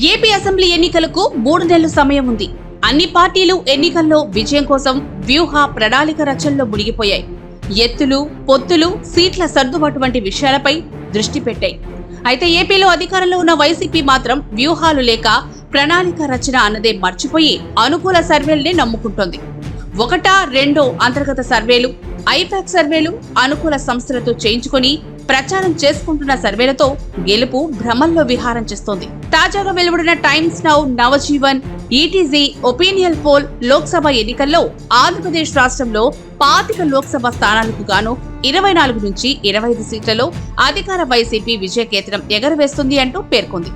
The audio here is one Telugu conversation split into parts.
ఏపీ అసెంబ్లీ ఎన్నికలకు మూడు నెలలు సమయం ఉంది. అన్ని పార్టీలు ఎన్నికల్లో విజయం కోసం వ్యూహ ప్రణాళిక రచనలో మునిగిపోయాయి. ఎత్తులు పొత్తులు సీట్ల సర్దుబాటు వంటి విషయాలపై దృష్టి పెట్టాయి. అయితే ఏపీలో అధికారంలో ఉన్న వైసీపీ మాత్రం వ్యూహాలు లేక ప్రణాళిక రచన అన్నదే మర్చిపోయి అనుకూల సర్వేల్నే నమ్ముకుంటోంది. ఒకటా రెండో అంతర్గత సర్వేలు ఐపాక్ సర్వేలు అనుకూల సంస్థలతో చేయించుకొని ప్రచారం చేసుకుంటున్న సర్వేలతో గెలుపు భ్రమల్లో విహారం చేస్తోంది. తాజాగా వెలువడిన Times Now Navjeevan ETG opinion poll Lok Sabha ఎన్నికల్లో ఆంధ్రప్రదేశ్ రాష్ట్రంలో పాతిక లోక్సభ స్థానాలకు గాను ఇరవై నాలుగు నుంచి ఇరవై ఐదు సీట్లలో అధికార వైసీపీ విజయకేతనం ఎగరవేస్తుంది అంటూ పేర్కొంది.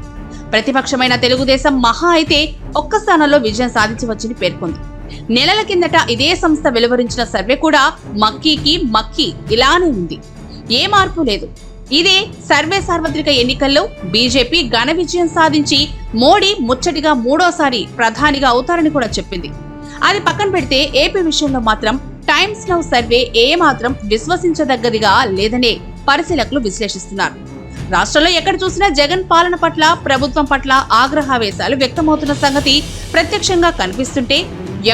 ప్రతిపక్షమైన తెలుగుదేశం మహా అయితే ఒక్క స్థానంలో విజయం సాధించవచ్చని పేర్కొంది. నెలల కిందట ఇదే సంస్థ వెలువరించిన సర్వే కూడా మక్కీకి మక్కీ ఇలానే ఉంది. ఏ మార్పు లేదు. ఇదే సర్వే సార్వత్రిక ఎన్నికల్లో బీజేపీ ఘన విజయం సాధించి మోడీ ముచ్చటిగా మూడోసారి ప్రధానిగా అవుతారని కూడా చెప్పింది. అది పక్కన పెడితే ఏపీ విషయంలో మాత్రం టైమ్స్ నౌ సర్వే ఏ మాత్రం విశ్వసించదగ్గదిగా లేదనే పరిశీలకులు విశ్లేషిస్తున్నారు. రాష్ట్రంలో ఎక్కడ చూసినా జగన్ పాలన పట్ల ప్రభుత్వం పట్ల ఆగ్రహావేశాలు వ్యక్తమవుతున్న సంగతి ప్రత్యక్షంగా కనిపిస్తుంటే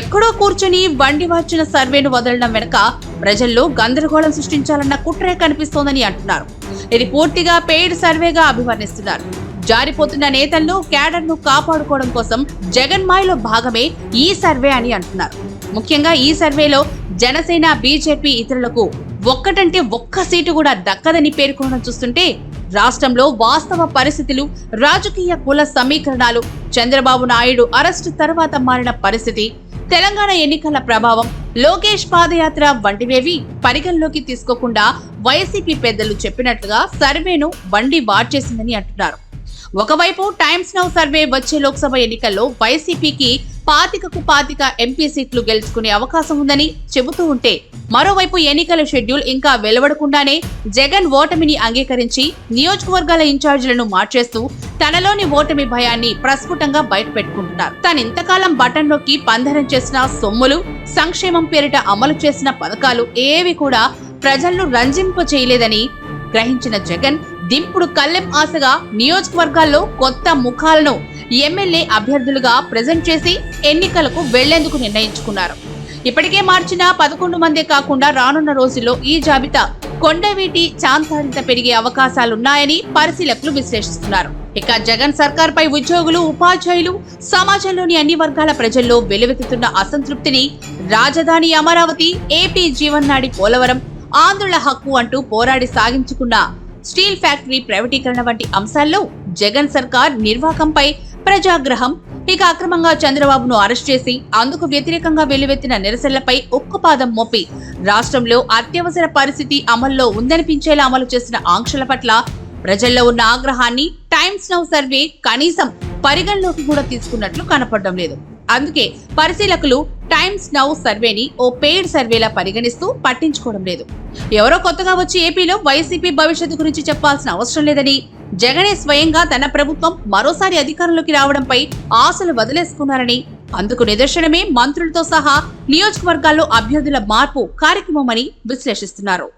ఎక్కడో కూర్చుని వండి వచ్చిన సర్వేను వదలడం వెనుక ప్రజల్లో గందరగోళం సృష్టించాలన్న కుట్రే కనిపిస్తోందని అంటున్నారు. ఇది పూర్తిగా పెయిడ్ సర్వేగా అభివర్ణిస్తున్నారు. జారిపోతున్న నేతలను క్యాడర్ను కాపాడుకోవడం కోసం జగన్ మాయలో భాగమే ఈ సర్వే అని అంటున్నారు. ముఖ్యంగా ఈ సర్వేలో జనసేన బీజేపీ ఇతరులకు ఒక్కటంటే ఒక్క సీటు కూడా దక్కదని పేర్కొనడం చూస్తుంటే రాష్ట్రంలో వాస్తవ పరిస్థితులు రాజకీయ కుల సమీకరణాలు చంద్రబాబు నాయుడు అరెస్టు తర్వాత మారిన పరిస్థితి తెలంగాణ ఎన్నికల ప్రభావం లోకేష్ పాదయాత్ర వంటివేవి పరిగణలోకి తీసుకోకుండా వైసీపీ పెద్దలు చెప్పినట్లుగా సర్వేను బండి వార్చేసిందని అంటున్నారు. ఒకవైపు టైమ్స్ నౌ సర్వే వచ్చే లోక్సభ ఎన్నికల్లో వైసీపీకి పాతికకు పాతిక ఎంపీ సీట్లు గెలుచుకునే అవకాశం ఉందని చెబుతూ ఉంటే మరోవైపు ఎన్నికల షెడ్యూల్ ఇంకా వెలువడకుండానే జగన్ ఓటమిని అంగీకరించి నియోజకవర్గాల ఇన్ఛార్జీలను మార్చేస్తూ తనలోని ఓటమి భయాన్ని ప్రస్ఫుటంగా బయటపెట్టుకుంటున్నారు. తను ఇంతకాలం బటన్ నొక్కి పందరం చేసిన సొమ్ములు సంక్షేమం పేరిట అమలు చేసిన పథకాలు ఏవి కూడా ప్రజలను రంజింప చేయలేదని గ్రహించిన జగన్ దింపుడు కల్లెం ఆశగా నియోజకవర్గాల్లో కొత్త ముఖాలను ఎమ్మెల్యే అభ్యర్థులుగా ప్రజెంట్ చేసి ఎన్నికలకు వెళ్ళేందుకు నిర్ణయించుకున్నారు. ఇప్పటికే మార్చిన పదకొండు మందే కాకుండా రానున్న రోజుల్లో ఈ జాబితా కొండవీటి చాంతారింత పెరిగే అవకాశాలున్నాయని పరిశీలకులు విశ్లేషిస్తున్నారు. ఇక జగన్ సర్కార్ పై ఉద్యోగులు ఉపాధ్యాయులు సమాజంలోని అన్ని వర్గాల ప్రజల్లో వెలువెత్తుతున్న అసంతృప్తిని రాజధాని అమరావతి ఏపీ జీవన్నాడి పోలవరం ఆంధ్రుల హక్కు అంటూ పోరాడి సాగించుకున్న స్టీల్ ఫ్యాక్టరీ ప్రైవేటీకరణ వంటి అంశాల్లో జగన్ సర్కార్ నిర్వాకంపై ప్రజాగ్రహం ఇక అక్రమంగా చంద్రబాబును అరెస్ట్ చేసి అందుకు వ్యతిరేకంగా వెలువెత్తిన నిరసనలపై ఉక్కుపాదం మోపి రాష్ట్రంలో అత్యవసర పరిస్థితి అమల్లో ఉందనిపించేలా అమలు చేసిన ఆంక్షల పట్ల ప్రజల్లో ఉన్న ఆగ్రహాన్ని టైమ్స్ నౌ సర్వే కనీసం పరిగణలోకి కూడా తీసుకున్నట్లు కనపడడం లేదు. అందుకే పరిశీలకులు టైమ్స్ నౌ సర్వేని ఓ పెయిడ్ సర్వేలా పరిగణిస్తూ పట్టించుకోవడం లేదు. ఎవరో కొత్తగా వచ్చి ఏపీలో వైసీపీ భవిష్యత్తు గురించి చెప్పాల్సిన అవసరం లేదని జగనే స్వయంగా తన ప్రభుత్వం మరోసారి అధికారంలోకి రావడంపై ఆశలు వదిలేసుకున్నారని అందుకు నిదర్శనమే మంత్రులతో సహా నియోజకవర్గాల్లో అభ్యర్థుల మార్పు కార్యక్రమమని విశ్లేషిస్తున్నారు.